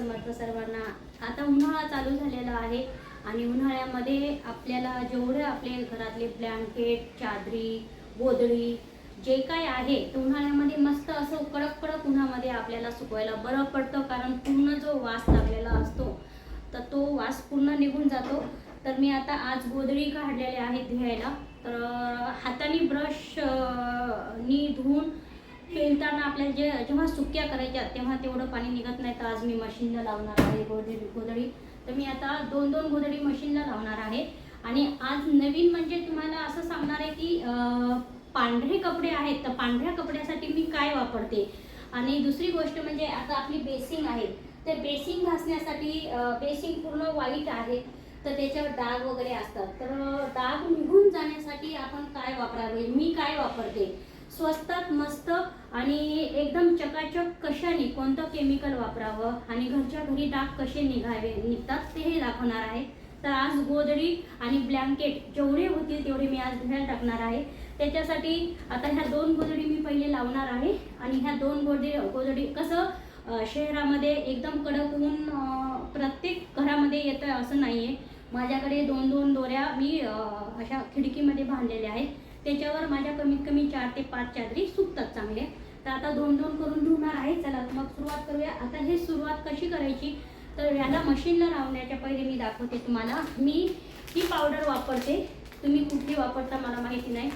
समर्थ सर्वांना. आता उन्हाळा चालू झालेला आहे आणि उन्हाळ्यामध्ये आपल्याला जेवढे आपले घरातले ब्लँकेट चादरी गोदडी जे काय आहे ते उन्हाळ्यामध्ये मस्त असं कडक कडक उन्हामध्ये आपल्याला सुकवायला बरं पडतं. कारण पूर्ण जो वास लागलेला असतो तर तो वास पूर्ण निघून जातो. तर मी आता आज गोदडी काढलेल्या आहेत धुवायला. तर हाताने ब्रश नी धुवून पिळताना आपल्याला जे जेव्हा सुक्या करायच्या तेव्हा तेवढं पाणी निघत नाही. तर आज मी मशीनला लावणार आहे गोदडी गोदडी तर मी आता दोन दोन गोदडी मशीनला लावणार आहे. आणि आज नवीन म्हणजे तुम्हाला असं सांगणार आहे की पांढरे कपडे आहेत. तर पांढऱ्या कपड्यासाठी मी काय वापरते? आणि दुसरी गोष्ट म्हणजे आता आपली बेसिंग आहे. ते बेसिंग घासण्यासाठी बेसिंग पूर्ण वाईट आहे. तर त्याच्यावर डाग वगैरे असतात. तर डाग निघून जाण्यासाठी आपण काय वापरावे? मी काय वापरते? स्वस्तात मस्त आणि एकदम चकाचक कशाने कोणतं केमिकल वापरावं आणि घरच्या घरी डाग कसे निघावे निघतात ते हे दाखवणार आहे. तर आज गोदडी आणि ब्लँकेट जेवढे होतील तेवढे मी आज धुयाला टाकणार आहे. त्याच्यासाठी आता ह्या दोन गोदडी मी पहिले लावणार आहे आणि ह्या दोन गोदडी गोदडी कसं शहरामध्ये एकदम कडक ऊन प्रत्येक घरामध्ये येतं असं नाही आहे माझ्याकडे दोन दोन दोऱ्या मी अशा खिडकीमध्ये बांधलेल्या आहेत. त्याच्यावर माझ्या कमीत कमी चार ते पाच चादरी सुकतात चांगल्या तर आता दोन दोन करून धुणार आहे. चला मग सुरुवात करूया. आता हे सुरुवात कशी करायची? तर याला मशीनला लावण्याच्या पहिले मी दाखवते तुम्हाला. मी ही पावडर वापरते. तुम्ही कुठली वापरता मला माहिती नाही.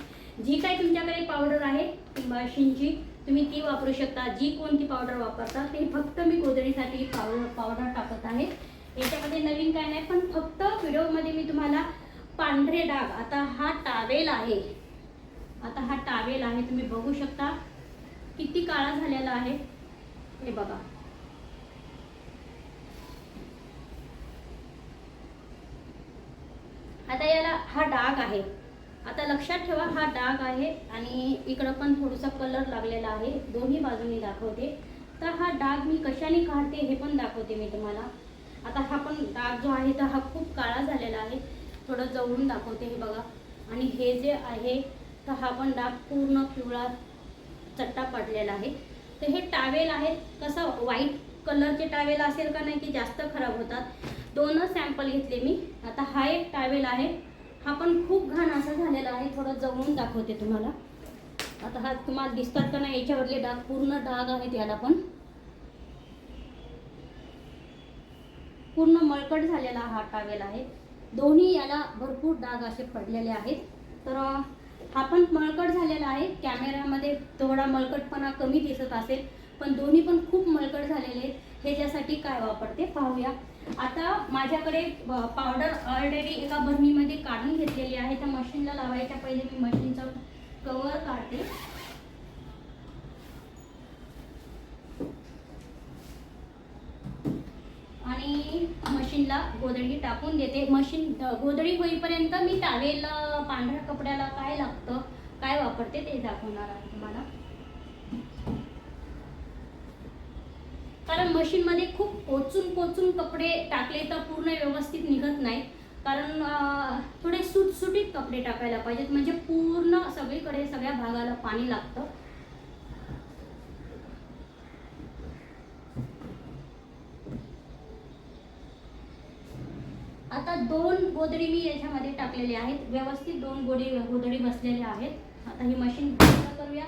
जी काही तुमच्याकडे पावडर आहे शिंची तुम्ही ती वापरू शकता. जी कोणती पावडर वापरता ते फक्त मी गोदडीसाठी पावडर पावडर टाकत आहे. याच्यामध्ये नवीन काय नाही पण फक्त व्हिडिओमध्ये मी तुम्हाला पांढरे डाग आता हा टावेल आहे. आता हा टावेल आहे तुम्ही बघू शकता. किती काळा झालेला आहे. हे बघा. आता याला हा डाग आहे. आता लक्षात ठेवा हा डाग आहे आणि इकडं पण थोडासा कलर लागलेला आहे. दोन्ही बाजूनी दाखवते. तर हा डाग मी कशाने काढते हे पण दाखवते मी तुम्हाला. आता हा पण डाग जो आहे तर हा खूप काळा झालेला आहे. थोडं जवळून दाखवते हे बघा. आणि हे जे आहे तर हा पण डाग पूर्ण पिवळा चट्टा पडलेला आहे. तर हे टावेल आहेत. कसं व्हाईट कलरचे टावेल असेल का नाही की जास्त खराब होतात. दोनच सॅम्पल घेतले मी. आता हा एक टावेल आहे. हा पण खूप घाण असा झालेला आहे. थोडं जवळून दाखवते तुम्हाला. आता हा तुम्हाला दिसतात का नाही याच्यावरले डाग? पूर्ण डाग आहेत याला पण. पूर्ण मळकट झालेला हा टावेल आहे. दोन्ही याला भरपूर डाग असे पडलेले आहेत. तर हा पण मळकट झालेला आहे. कॅमेरामध्ये थोडा मळकटपणा कमी दिसत असेल पण दोन्ही पण खूप मळकट झालेले आहेत. ह्याच्यासाठी काय वापरते पाहूया. आता माझ्याकडे पावडर ऑलरेडी एका बरणीमध्ये काढून घेतलेली आहे. त्या मशीनला लावायच्या पहिले मी मशीनचा कवर काढते. आणि मशीनला गोदडी टाकून देते. मशीन गोधडी होईपर्यंत मी टावेल पांढऱ्या कपड्याला काय लागतं? काय वापरते ते दाखवणार आहे तुम्हाला. कारण मशीनमध्ये खूप पोचून पोचून कपडे टाकले तर पूर्ण व्यवस्थित निघत नाही. कारण थोडे सुटसुटीत कपडे टाकायला पाहिजेत. म्हणजे पूर्ण सगळीकडे सगळ्या भागाला पाणी लागतं. आता दोन गोदडी मी याच्यामध्ये टाकलेले आहेत. व्यवस्थित दोन गोडी गोदडी बसलेल्या आहेत. आता ही मशीन करूया.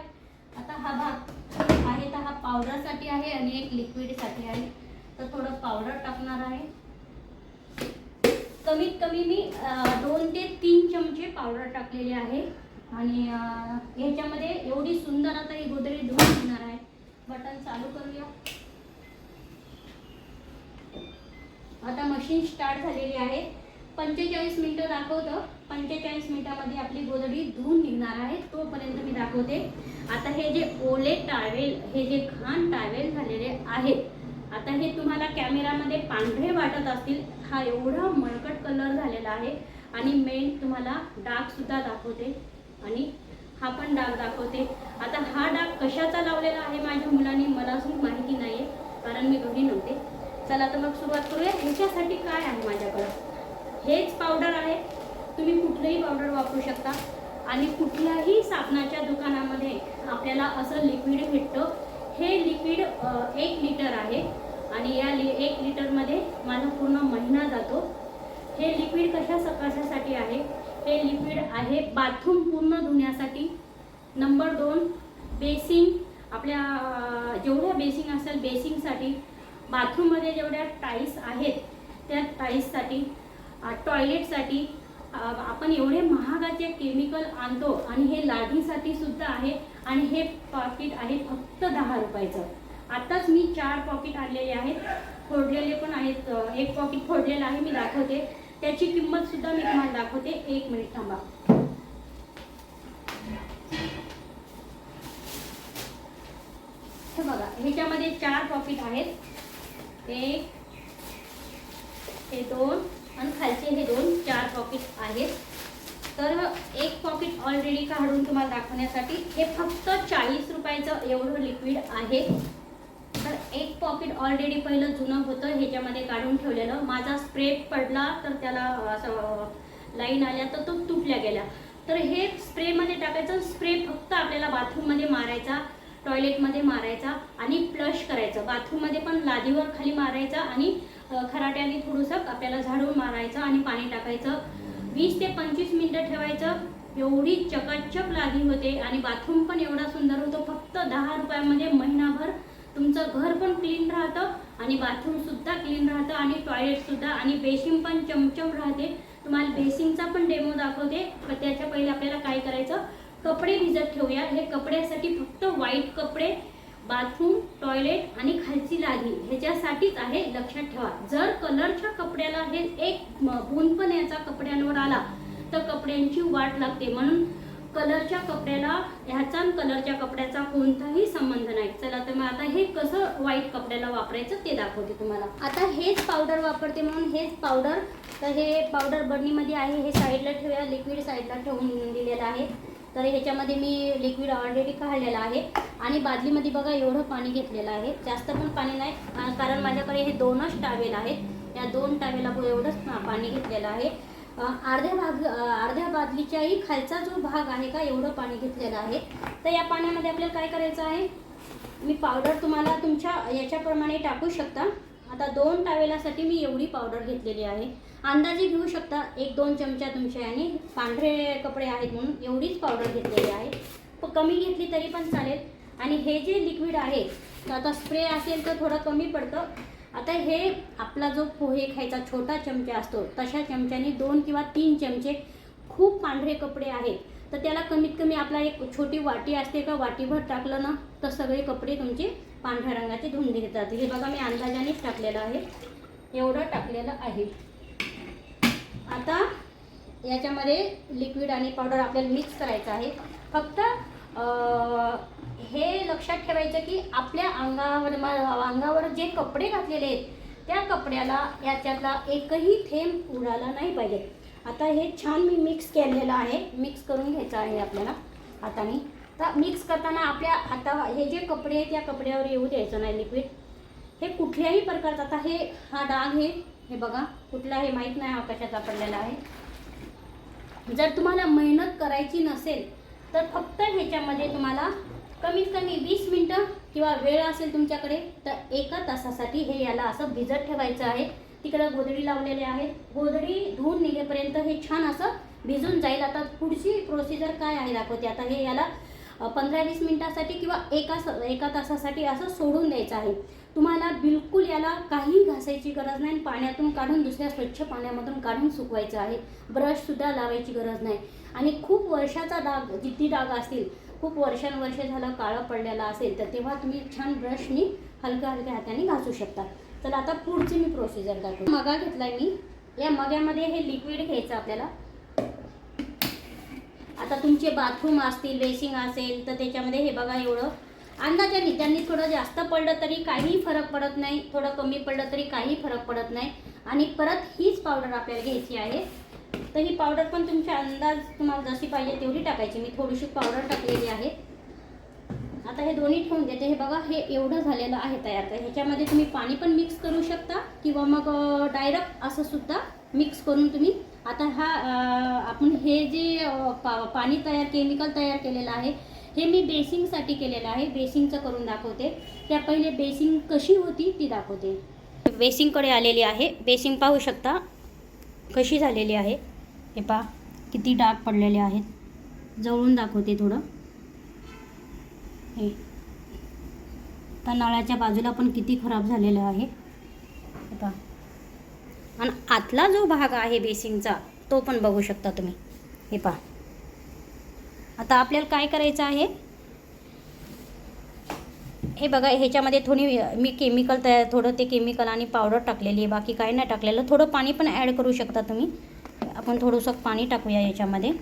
आता हा भाग आहे तर हा पावडरसाठी आहे आणि एक लिक्विडसाठी आहे. तर थोडं पावडर टाकणार आहे. कमीत कमी मी दोन ते तीन चमचे पावडर टाकलेले आहे. आणि ह्याच्यामध्ये एवढी सुंदर आता ही गोदडी धुवून घेणार आहे. बटन चालू करूया. आता मशीन स्टार्ट झालेली आहे. पंचेचाळीस मिनटं दाखवतं. पंचेचाळीस मिनिटामध्ये आपली गोदडी धुवून निघणार आहे. तोपर्यंत मी दाखवते. आता हे जे ओले टावेल हे जे घाण टावेल झालेले आहेत आता हे तुम्हाला कॅमेरामध्ये पांढरे वाटत असतील. हा एवढा मळकट कलर झालेला आहे. आणि मेन तुम्हाला डागसुद्धा दाखवते. आणि हा पण डाग दाखवते. आता हा डाग कशाचा लावलेला आहे माझ्या मुलांनी? मला अजून माहिती नाही आहे कारण मी घरी नव्हते. चला तर मग सुरुवात करूया. ह्याच्यासाठी काय आहे माझ्याकडे? हेच पावडर आहे. तुम्ही कुठलंही पावडर वापरू शकता. आणि कुठल्याही साबणाच्या दुकानामध्ये आपल्याला असं लिक्विड भेटतं. हे लिक्विड एक लिटर आहे. आणि या लि एक लिटरमध्ये माझा पूर्ण महिना जातो. हे लिक्विड कशा सकाशासाठी आहे? हे लिक्विड आहे बाथरूम पूर्ण धुण्यासाठी. नंबर दोन बेसिंग आपल्या जेवढ्या बेसिंग असेल बेसिंगसाठी बाथरूममध्ये जेवढ्या टाईल्स आहेत त्या टाईल्ससाठी टॉयलेटसाठी आपण एवढे महागाचे केमिकल आणतो आणि हे लादीसाठी सुद्धा आहे आणि हे पॉकेट आहे फक्त दहा रुपयाचं. आताच मी चार पॉकेट आणलेले आहेत. फोडलेले पण आहेत. एक पॉकेट फोडलेलं आहे मी दाखवते. त्याची किंमत सुद्धा मी तुम्हाला दाखवते. एक मिनिट थांबा. हे बघा ह्याच्यामध्ये चार पॉकेट आहेत. एक हे दोन आणि खालचे हे दोन चार पॉकेट आहेत. तर एक पॉकेट ऑलरेडी काढून तुम्हाला दाखवण्यासाठी हे फक्त चाळीस रुपयाचं एवढं लिक्विड आहे. तर एक पॉकेट ऑलरेडी पहिलं जुनं होतं ह्याच्यामध्ये काढून ठेवलेलं. माझा स्प्रे पडला तर त्याला असं लाईन आल्या तर तो तुटल्या गेला तर हे स्प्रेमध्ये टाकायचं स्प्रे फक्त आपल्याला बाथरूममध्ये मारायचा टॉयलेटमध्ये मारायचा आणि फ्लश करायचं. बाथरूममध्ये पण लादीवर खाली मारायचा आणि खराट्याने थोडंसं आपल्याला झाडून मारायचं आणि पाणी टाकायचं. वीस ते पंचवीस मिनटं ठेवायचं. एवढी चकाचक लादी होते आणि बाथरूम पण एवढा सुंदर होतो. फक्त दहा रुपयामध्ये महिनाभर तुमचं घर पण क्लीन राहतं आणि बाथरूमसुद्धा क्लीन राहतं आणि टॉयलेटसुद्धा आणि बेसिन पण चमचम राहते. तुम्हाला बेसिनचा पण डेमो दाखवते. पण त्याच्या पहिले आपल्याला काय करायचं? कपडे भिजत ठेवूया. हे कपड्यासाठी फक्त व्हाईट कपडे बाथरूम टॉयलेट आणि खालची लादी ह्याच्यासाठीच आहे लक्षात ठेवा. जर कलरच्या कपड्याला हे एक म- पण याचा कपड्यांवर आला तर कपड्यांची वाट लागते. म्हणून कलरच्या कपड्याला ह्याचा आणि कलरच्या कपड्याचा कोणताही संबंध नाही. चला तर मग आता हे कसं व्हाईट कपड्याला वापरायचं ते दाखवते तुम्हाला. आता हेच पावडर वापरते म्हणून हेच पावडर तर हे पावडर बर्नीमध्ये आहे हे साईडला ठेवूया लिक्विड साईडला ठेवून दिलेलं आहे. तर ह्याच्यामध्ये मी लिक्विड ऑलरेडी काढलेलं आहे. आणि बादलीमध्ये बघा एवढं पाणी घेतलेलं आहे. जास्त पण पाणी नाही कारण माझ्याकडे हे दोनच टावेल आहेत. या दोन टावेला एवढंच पाणी घेतलेलं आहे. अर्ध्या भाग अर्ध्या बादलीच्याही खालचा जो भाग आहे का एवढं पाणी घेतलेलं आहे. तर या पाण्यामध्ये आपल्याला काय करायचं आहे? मी पावडर तुम्हाला तुमच्या याच्याप्रमाणे टाकू शकता. आता दोन टावेलासाठी मी एवढी पावडर घेतलेली आहे. अंदाजे घेऊ शकता एक दोन चमचा तुमच्या आणि पांढरे कपडे आहेत म्हणून एवढीच पावडर घेतलेली आहे. प- कमी घेतली तरी पण चालेल. आणि हे जे लिक्विड आहे तर आता स्प्रे असेल तर थोडं कमी पडतं. आता हे आपला जो पोहे खायचा छोटा चमचा असतो तशा चमच्याने दोन किंवा तीन चमचे खूप पांढरे कपडे आहेत. तर त्याला कमीत कमी आपला एक छोटी वाटी असते का वाटीभर टाकलं ना तर सगळे कपडे तुमचे पांढऱ्या रंगाची धुंदी घेतात. हे बघा मी अंदाजानेच टाकलेलं आहे. एवढं टाकलेलं आहे. आता याच्यामध्ये लिक्विड आणि पावडर आपल्याला मिक्स करायचं आहे. फक्त हे लक्षात ठेवायचं की आपल्या अंगावर अंगावर जे कपडे घातलेले आहेत त्या कपड्याला याच्यातला एकही थेंब उडाला नाही पाहिजे. आता हे छान मी मिक्स केलेलं आहे. मिक्स करून घ्यायचं आहे आपल्याला. हाताने तर मिक्स करताना आपल्या आता हे जे कपडे आहेत त्या कपड्यावर येऊ द्यायचं नाही लिक्विड हे कुठल्याही प्रकारचं आता हे हा डाग आहे हे बघा कुठला हे माहीत नाही हा कशाचा पडलेला आहे. जर तुम्हाला मेहनत करायची नसेल तर फक्त ह्याच्यामध्ये तुम्हाला कमीत कमी वीस मिनटं किंवा वेळ असेल तुमच्याकडे तर एका तासासाठी हे याला असं भिजत ठेवायचं आहे. तिकडं गोधडी लावलेले आहेत गोधडी धुवून निघेपर्यंत हे छान असं भिजून जाईल. आता पुढची प्रोसिजर काय आहे दाखवते. आता हे याला पंधरा वीस मिनटासाठी किंवा एका स एका तासासाठी असं सोडून द्यायचं आहे. तुम्हाला बिलकुल याला काही घासायची गरज नाही आणि पाण्यातून काढून दुसऱ्या स्वच्छ पाण्यामधून काढून सुकवायचं आहे. ब्रशसुद्धा लावायची गरज नाही. आणि खूप वर्षाचा डाग जिद्दी डाग असतील खूप वर्षानुवर्षे झालं काळं पडलेला असेल तर तेव्हा तुम्ही छान ब्रशनी हलक्या हलक्या हाताने घासू शकता. तर आता पुढची मी प्रोसिजर दाखवते. मगा घेतलाय मी. या मग्यामध्ये हे लिक्विड घ्यायचं आपल्याला. आता तुमचे बाथरूम असतील बेसिंग असेल तर त्याच्यामध्ये हे बघा एवढं. अंदाजाने त्यांनी थोडं जास्त पडलं तरी काही फरक पडत नाही. थोडं कमी पडलं तरी काही फरक पडत नाही. आणि परत हीच पावडर आपल्याला घ्यायची आहे. तर ही पावडर पण तुमच्या अंदाज तुम्हाला जशी पाहिजे तेवढी टाकायची. मी थोडीशी पावडर टाकलेली आहे. आता हे दोन्ही ठेवून देते हे बघा हे एवढं झालेलं आहे तयार. तर ह्याच्यामध्ये तुम्ही पाणी पण मिक्स करू शकता किंवा मग डायरेक्ट असं सुद्धा मिक्स करून तुम्ही आता हा आपण हे जे पा पाणी तयार केमिकल तयार केलेलं आहे हे मी बेसिंगसाठी केलेलं आहे. बेसिंगचं करून दाखवते. त्या पहिले बेसिंग कशी होती ती दाखवते. बेसिंगकडे आलेली आहे. बेसिंग पाहू शकता कशी झालेली आहे. हे पहा किती डाग पडलेले आहेत. जवळून दाखवते थोडं. हे. त्या नळाच्या बाजूला पण किती खराब झालेलं आहे. हे पहा. आणि आतला जो भाग आहे बेसिंगचा तो पण बघू शकता तुम्ही. हे पहा. आता आपल्याला काय करायचं आहे? हे बघा ह्याच्यामध्ये थोडी मी केमिकल तयार थोडं ते केमिकल आणि पावडर टाकलेली आहे. बाकी काही नाही टाकलेलं. थोडं पाणी पण ॲड करू शकता तुम्ही. आपण थोडंसं पाणी टाकूया याच्यामध्ये.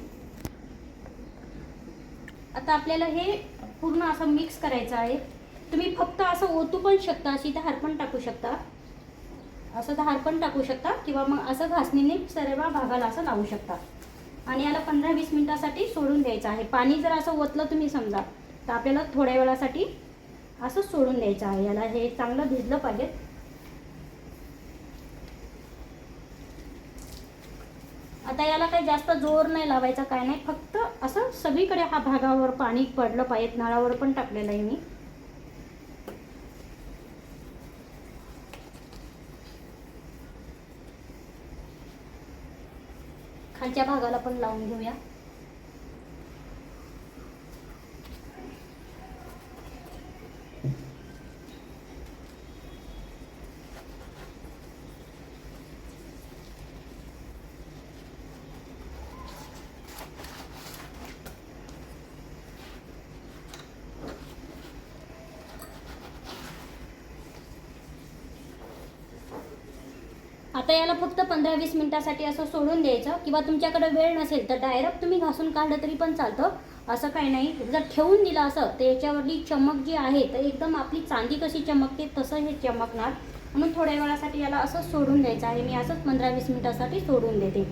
आता आपल्याला हे पूर्ण असं मिक्स करायचं आहे. तुम्ही फक्त असं ओतू पण शकता अशी धार पण टाकू शकता. असं धार पण टाकू शकता किंवा मग असं घासणीने सर्व भागाला असं लावू शकता. आणि याला पंधरा वीस मिनटासाठी सोडून द्यायचं आहे. पाणी जर असं ओतलं तुम्ही समजा तर आपल्याला थोड्या वेळासाठी असं सोडून द्यायचं आहे. याला हे चांगलं भिजलं पाहिजे. आता याला काही जास्त जोर नाही लावायचा काय नाही. फक्त असं सगळीकडे हा भागावर पाणी पडलं पाहिजे. नळावर पण टाकलेलं आहे मी. खालच्या भागाला पण लावून घेऊया. आता याला फक्त पंधरा वीस मिनिटासाठी असं सोडून द्यायचं. किंवा तुमच्याकडे वेळ नसेल तर डायरेक्ट तुम्ही घासून काढलं तरी पण चालतं. असं काही नाही. जर ठेवून दिलं असं तर याच्यावरली चमक जी आहे तर एकदम आपली चांदी कशी चमकते तसं हे चमकणार. म्हणून थोड्या वेळासाठी याला असं सोडून द्यायचं आहे. मी असंच पंधरा वीस मिनिटासाठी सोडून देते.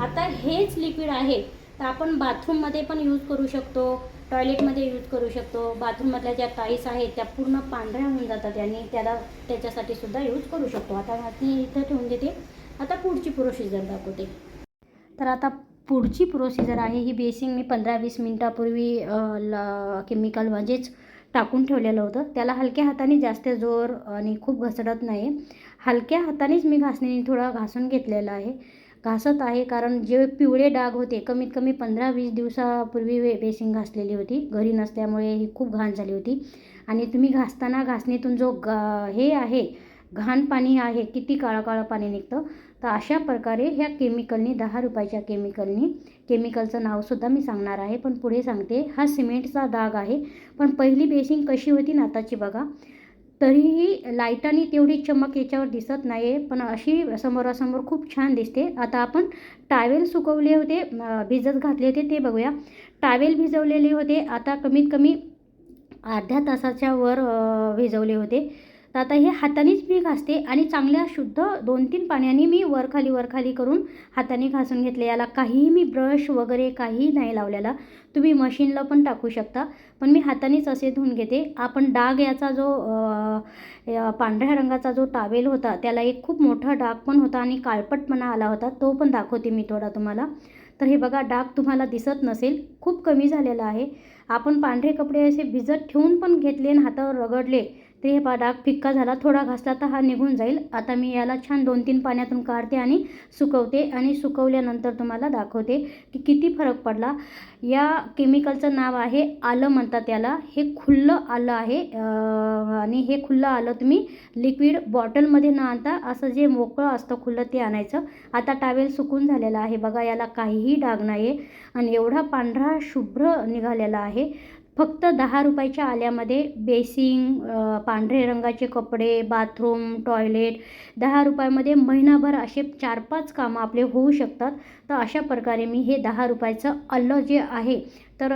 आता हेच लिक्विड आहे तर आपण बाथरूममध्ये पण यूज करू शकतो. टॉयलेटमध्ये यूज करू शकतो. बाथरूममधल्या ज्या टाईल्स आहेत त्या पूर्ण पांढऱ्या होऊन जातात आणि त्याला त्याच्यासाठी सुद्धा यूज करू शकतो. आता ती इथं ठेवून देते. आता पुढची प्रोसिजर दाखवते. तर आता पुढची प्रोसिजर आहे. ही बेसिंग मी पंधरा वीस मिनटापूर्वी ल केमिकल म्हणजेच टाकून ठेवलेलं होतं. त्याला हलक्या हाताने जास्त जोर आणि खूप घसरत नाही हलक्या हातानेच मी घासणीने थोडा घासून घेतलेला आहे. घासत आहे. कारण जे पिवळे डाग होते कमीत कमी पंधरा वीस दिवसापूर्वी वे बेसिंग घासलेली होती. घरी नसल्यामुळे ही खूप घाण झाली होती. आणि तुम्ही घासताना घासणीतून जो ग हे आहे घाण पाणी आहे किती काळं काळं पाणी निघतं? तर अशा प्रकारे ह्या केमिकलनी दहा रुपयाच्या केमिकलनी केमिकलचं नावसुद्धा मी सांगणार आहे. पण पुढे सांगते हा सिमेंटचा डाग आहे. पण पहिली बेसिंग कशी होती ना आताची बघा. तरीही लाईटाने तेवढी चमक याच्यावर दिसत नाही आहे पण अशी समोरासमोर खूप छान दिसते. आता आपण टावेल सुकवले होते भिजत घातले होते ते बघूया. टावेल भिजवलेले होते आता कमीत कमी अर्ध्या तासाच्या वर भिजवले होते. तर आता हे हातानेच मी घासते आणि चांगल्या शुद्ध दोन तीन पाण्याने मी वरखाली वरखाली करून हाताने घासून घेतले. याला काहीही मी ब्रश वगैरे काहीही नाही लावलेला. तुम्ही मशीनला पण टाकू शकता. पण मी हातानेच असे धुवून घेते. आपण डाग याचा जो या पांढऱ्या रंगाचा जो टावेल होता त्याला एक खूप मोठा डाग पण होता आणि काळपटपणा आला होता. तो पण दाखवते मी थोडा तुम्हाला. तर हे बघा डाग तुम्हाला दिसत नसेल. खूप कमी झालेला आहे. आपण पांढरे कपडे असे भिजत ठेवून पण घेतले आणि हातावर रगडले तर हे पा डाग फिक्का झाला थोडा घासला तर हा निघून जाईल. आता मी याला छान दोन तीन पाण्यातून काढते आणि सुकवते आणि सुकवल्यानंतर तुम्हाला दाखवते की किती फरक पडला. या केमिकलचं नाव आहे आलं म्हणतात याला. हे खुल्लं आलं आहे आणि हे खुल्लं आलं तुम्ही लिक्विड बॉटलमध्ये न आणता असं जे मोकळं असतं खुल्लं ते आणायचं. आता टावेल सुकून झालेला आहे. बघा याला काहीही डाग नाही आहे आणि एवढा पांढरा शुभ्र निघालेला आहे. फक्त दहा रुपयाच्या आल्यामध्ये बेसिंग पांढरे रंगाचे कपडे बाथरूम टॉयलेट दहा रुपयामध्ये महिनाभर असे चार पाच कामं आपले होऊ शकतात. तर अशा प्रकारे मी हे दहा रुपयाचं अल्लं जे आहे तर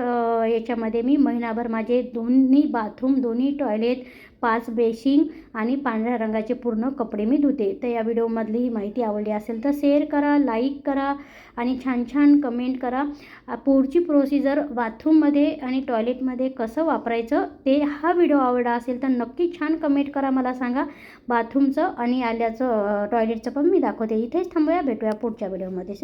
याच्यामध्ये मी महिनाभर माझे दोन्ही बाथरूम दोन्ही टॉयलेट पाच बेसिंग आणि पांढऱ्या रंगाचे पूर्ण कपडे मी धुते. तर या व्हिडिओमधली ही माहिती आवडली असेल तर शेअर करा लाईक करा आणि छान छान कमेंट करा. पुढची प्रोसिजर बाथरूममध्ये आणि टॉयलेटमध्ये कसं वापरायचं ते हा व्हिडिओ आवडला असेल तर नक्की छान कमेंट करा मला सांगा. बाथरूमचं आणि आल्याचं टॉयलेटचं पण मी दाखवते. इथेच थांबूया भेटूया पुढच्या व्हिडिओमध्ये.